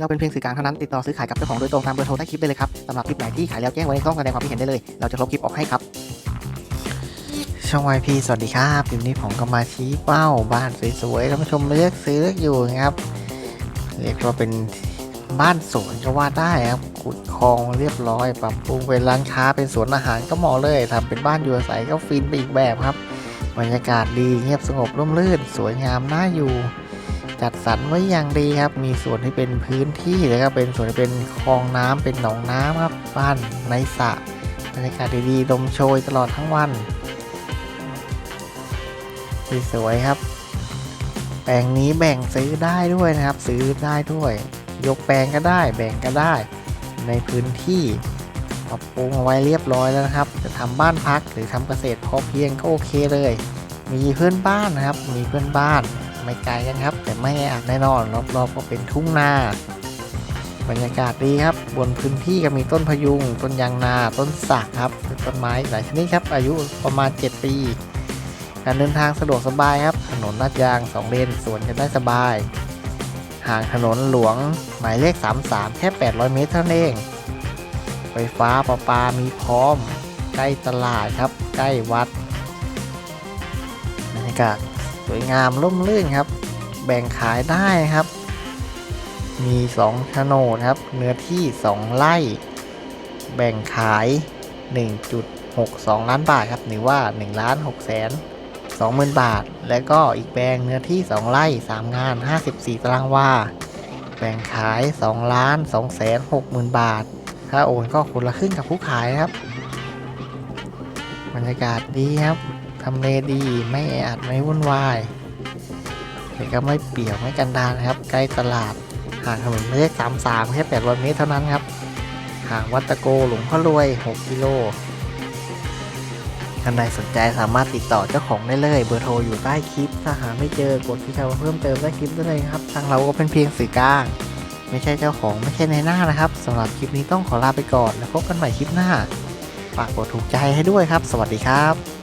เราเป็นเพียงสื่อกลางเท่านั้นติดต่อซื้อขายกับเจ้าของโดยตรงตามเบอร์โทรใต้คลิปได้เลยครับสำหรับคลิปไหนที่ขายแล้วแจ้งไว้ในช่องแสดงความคิดเห็นได้เลย เราจะลบคลิปออกให้ครับ ช่องวายพีสวัสดีครับคลิปนี้ผมก็มาชี้เป้าบ้านสวยๆท่านผู้ชมเลือกซื้อเลือกอยู่นะครับเรียกว่าเป็นบ้านสวนก็ว่าได้ครับขุดคลองเรียบร้อยปรับปรุงเป็นร้านค้าเป็นสวนอาหารก็เหมาะเลยทำเป็นบ้านอยู่อาศัยก็ฟินไปอีกแบบครับบรรยากาศดีเงียบสงบร่มรื่น สวยงามน่าอยู่ จัดสรรไว้อย่างดีครับ มีส่วนที่เป็นพื้นที่แล้วก็เป็นส่วนที่เป็นคลองน้ำเป็นหนองน้ำครับบ้านในสระบรรยากาศดีๆลมโชยตลอดทั้งวันสวยๆครับ แปลงนี้แบ่งซื้อได้ด้วยนะครับ ซื้อได้ด้วย ยกแปลงก็ได้ แบ่งก็ได้ ในพื้นที่ปรับปรุงเอาไว้เรียบร้อยแล้วนะครับ จะทำบ้านพักหรือทำเกษตรพอเพียงก็โอเคเลย มีเพื่อนบ้านนะครับ มีเพื่อนบ้าน ไม่ไกลกันครับ แต่ไม่แออัดแน่นอน รอบๆก็เป็นทุ่งนาบรรยากาศดีครับ บนพื้นที่ก็มีต้นพยุง ต้นยางนา ต้นสักครับต้นไม้หลายชนิดครับ อายุประมาณ 7 ปี การเดินทางสะดวกสบายครับ ถนนลาดยาง 2 เลนสวนกันได้สบาย ห่างถนนหลวงหมายเลข 33 แค่ 800 เมตรเท่านั้นเอง ไฟฟ้าประปามีพร้อม ใกล้ตลาดครับ ใกล้วัดบรรยากาศ สวยงามร่มรื่นครับ แบ่งขายได้ครับ มี2โฉนดครับ เนื้อที่ 2 ไร่ แบ่งขาย 1.62 ล้านบาทครับ หรือว่า1ล้าน6แสน20,000 บาท แล้วก็อีกแปลงเนื้อที่ 2 ไร่ 3 งาน 54 ตารางวา แบ่งขาย 2 ล้าน2แสน60,000 บาทถ้าโอนก็คนละครึ่งกับผู้ขายครับ บรรยากาศดีครับ ทำเลดีไม่แออัดไม่วุ่นวายแต่ก็ไม่เปี่ยวไม่กันดารนะครับ ใกล้ตลาดห่างถนนไม่ใช่สามสามแค่แปดร้อยเมตรเท่านั้นครับ ห่างวัดตะโกหลวงพ่อรวย 6 กิโลท่านใดสนใจสามารถติดต่อเจ้าของได้เลย เบอร์โทรอยู่ใต้คลิป ถ้าหาไม่เจอกดที่คำว่าเพิ่มเติมใต้คลิปได้เลยครับ ทางเราก็เป็นเพียงสื่อกลาง ไม่ใช่เจ้าของไม่ใช่ในหน้านะครับสำหรับคลิปนี้ต้องขอลาไปก่อน แล้วพบกันใหม่คลิปหน้า ฝากกดถูกใจให้ด้วยครับ สวัสดีครับ